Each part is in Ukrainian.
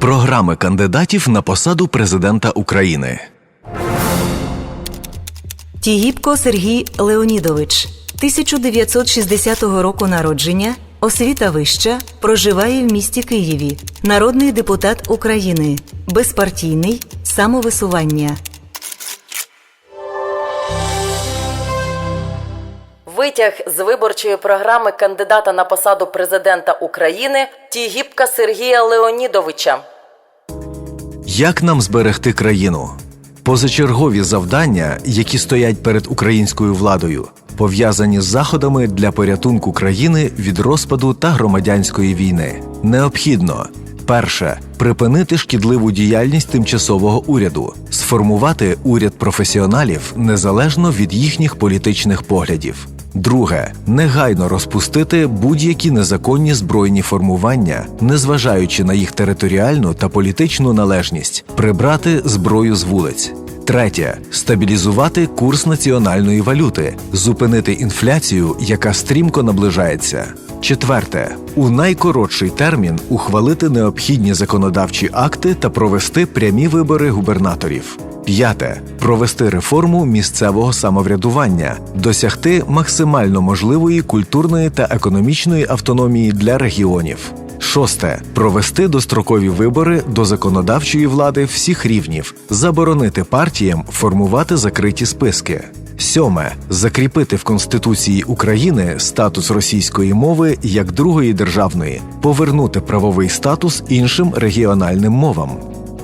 Програми кандидатів на посаду президента України. Тігіпко Сергій Леонідович, 1960 року народження, освіта вища, проживає в місті Києві, народний депутат України, безпартійний, самовисування. Витяг з виборчої програми кандидата на посаду президента України Тігіпка Сергія Леонідовича. Як нам зберегти країну? Позачергові завдання, які стоять перед українською владою, пов'язані з заходами для порятунку країни від розпаду та громадянської війни. Необхідно перше припинити шкідливу діяльність тимчасового уряду, сформувати уряд професіоналів незалежно від їхніх політичних поглядів. Друге негайно розпустити будь-які незаконні збройні формування, незважаючи на їх територіальну та політичну належність, прибрати зброю з вулиць. Третє стабілізувати курс національної валюти, зупинити інфляцію, яка стрімко наближається. Четверте у найкоротший термін ухвалити необхідні законодавчі акти та провести прямі вибори губернаторів. П'яте провести реформу місцевого самоврядування, досягти максимально можливої культурної та економічної автономії для регіонів. Шосте провести дострокові вибори до законодавчої влади всіх рівнів, заборонити партіям формувати закриті списки. Сьоме закріпити в Конституції України статус російської мови як другої державної, повернути правовий статус іншим регіональним мовам.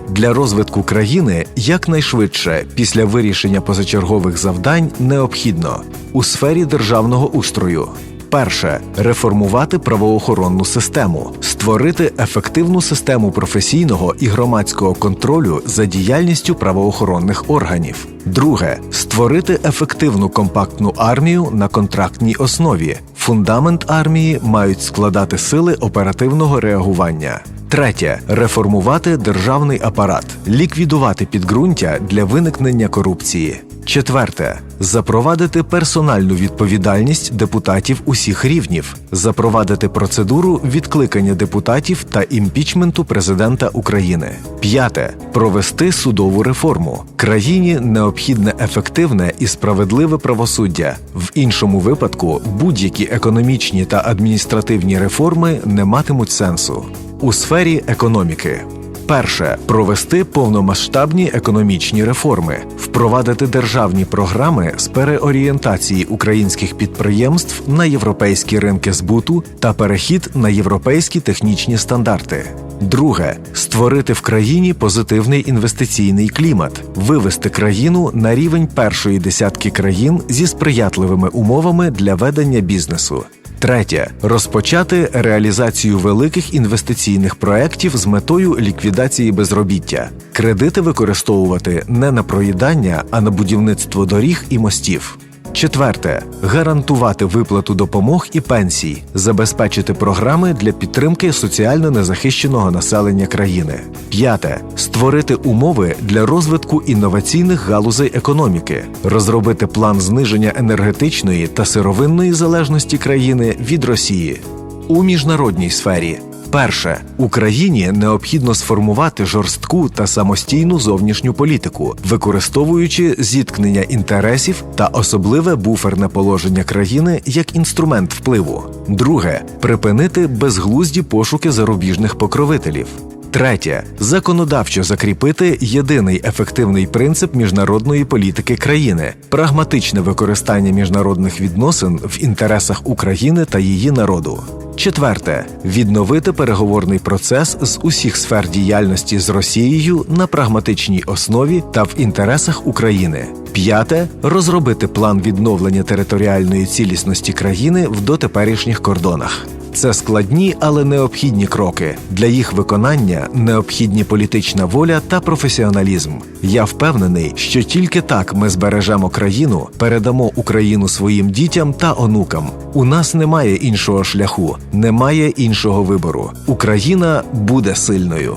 Для розвитку країни якнайшвидше після вирішення позачергових завдань необхідно у сфері державного устрою. Перше реформувати правоохоронну систему, створити ефективну систему професійного і громадського контролю за діяльністю правоохоронних органів. Друге створити ефективну компактну армію на контрактній основі. Фундамент армії мають складати сили оперативного реагування. Третє реформувати державний апарат, ліквідувати підґрунтя для виникнення корупції. Четверте запровадити персональну відповідальність депутатів усіх рівнів, запровадити процедуру відкликання депутатів та імпічменту президента України. П'яте провести судову реформу. Країні необхідне ефективне і справедливе правосуддя. В іншому випадку будь-які економічні та адміністративні реформи не матимуть сенсу. У сфері економіки Перше провести повномасштабні економічні реформи, впровадити державні програми з переорієнтації українських підприємств на європейські ринки збуту та перехід на європейські технічні стандарти. Друге створити в країні позитивний інвестиційний клімат, вивести країну на рівень першої десятки країн зі сприятливими умовами для ведення бізнесу. Третє розпочати реалізацію великих інвестиційних проєктів з метою ліквідації безробіття, кредити використовувати не на проїдання, а на будівництво доріг і мостів. Четверте. Гарантувати виплату допомог і пенсій, забезпечити програми для підтримки соціально незахищеного населення країни. П'яте. Створити умови для розвитку інноваційних галузей економіки, розробити план зниження енергетичної та сировинної залежності країни від Росії. У міжнародній сфері. Перше Україні необхідно сформувати жорстку та самостійну зовнішню політику, використовуючи зіткнення інтересів та особливе буферне положення країни як інструмент впливу. Друге припинити безглузді пошуки зарубіжних покровителів. Третє законодавчо закріпити єдиний ефективний принцип міжнародної політики країни, прагматичне використання міжнародних відносин в інтересах України та її народу. Четверте відновити переговорний процес з усіх сфер діяльності з Росією на прагматичній основі та в інтересах України. П'яте розробити план відновлення територіальної цілісності країни в дотеперішніх кордонах. Це складні, але необхідні кроки. Для їх виконання необхідні політична воля та професіоналізм. Я впевнений, що тільки так ми збережемо країну, передамо Україну своїм дітям та онукам. У нас немає іншого шляху, немає іншого вибору. Україна буде сильною.